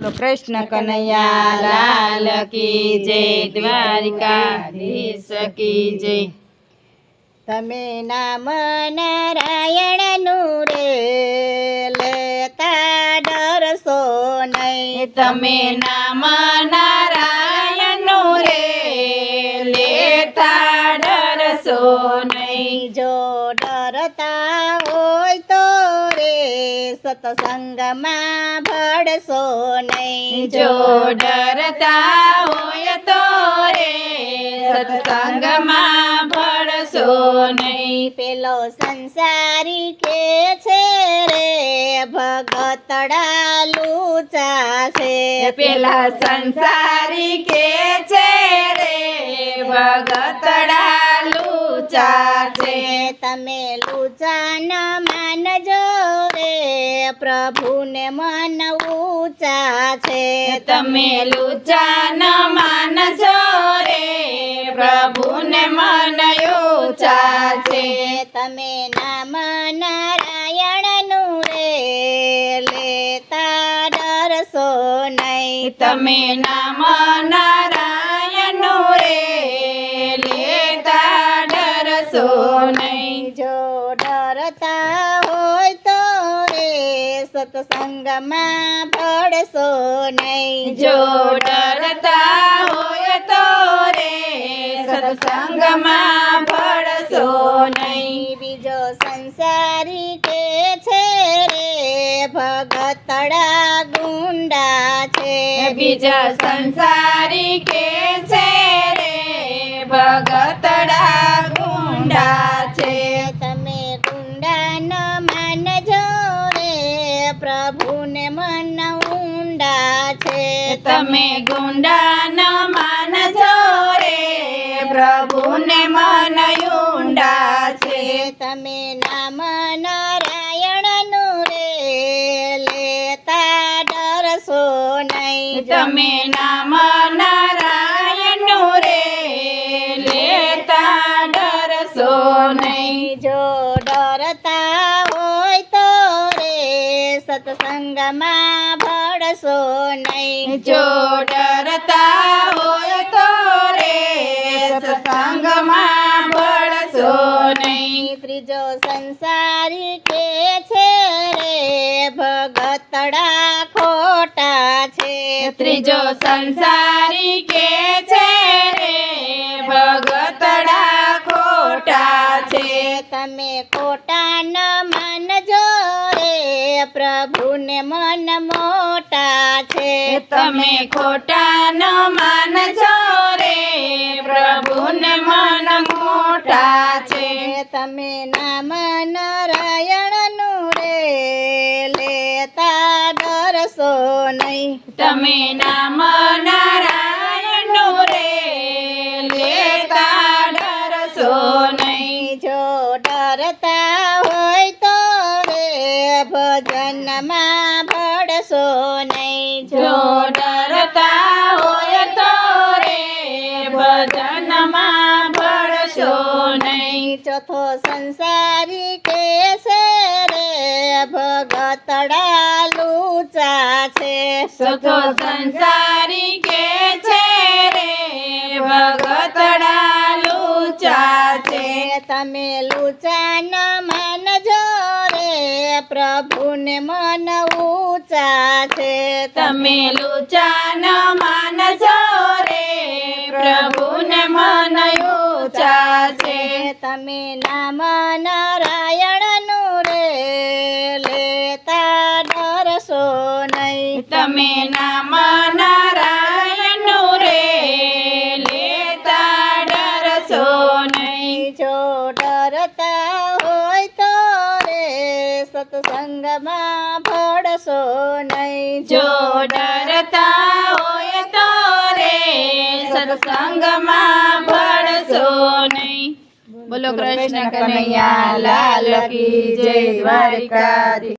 બોલો કૃષ્ણ કનૈયા લાલ કી જય દ્વારિકાધીશ કી જય. તમે નામ નારાયણનું રે લેતા ડરશો નહીં. તમે નામ નારાયણનું રે લેતા ડરશો નહીં. જો સત્સંગમાં ભળશો નહીં. જો ડરતા હોય તો રે સત્સંગમાં ભળશો નહીં. પેલો સંસારી કે છે રે ભગતડા લુચા છે પેલા સંસારી કે છે રે ભગતડા છે તમે લુચા માનજો રે પ્રભુને મન ઊંચા છે. તમે લુચા માનજો રે પ્રભુને મન ઊંચા છે. તમે નામ નારાયણનું રે, લેતા ડરશો નહીં. તમે નામ નારાયણનું સત્સંગમાં પડશો નહીં. જો ડરતા હોય તો રે સત્સંગમાં પડશો નહીં. બીજો સંસારી કે છે રે ભગતડા ગુંડા છે. બીજા સંસારી કે છે રે ભગતડા પ્રભુને મન ઊંડા છે. તમે ગુંડા ન માનજો રે. પ્રભુને મન ઊંડા છે. તમે નામ નારાયણનું રે. લેતા ડરશો નહીં. તમે નામ નારાયણનું ભળશો નહીં. જો ડરતા હોય તો રે સત્સંગમાં ભળશો નહીં. ત્રીજો સંસારી કે છે રે? ભગતડા ખોટા છે. ત્રીજો સંસારી કે છે પ્રભુને મન મોટા છે. તમે ખોટા ન માનજો રે પ્રભુને મન મોટા છે. તમે નામ નારાયણનું રે લેતા ડરશો નહીં. તમે નામ નારાયણનું રે લેતા ડરશો નહીં. જો ડરતા ભગતડા લુચા છે ચોથો સંસારી કે છે રે ભગતડા લુચા છે તમે લુચા ન માનજો રે પ્રભુને મન ઊંચા છે તમે લુચા ન માનજો રે પ્રભુને મન ઊંચા છે તમે નામ નારાયણનું તમે નામ નારાયણનું રે લેતા ડરશો નહીં. જો ડરતા હોય તો રે સત્સંગમાં ભળશો નહીં. જો ડરતા હોય તો રે સત્સંગમાં ભળશો નહીં. બોલો કૃષ્ણ કનૈયા લાલ કી જય દ્વારિકાધીશ.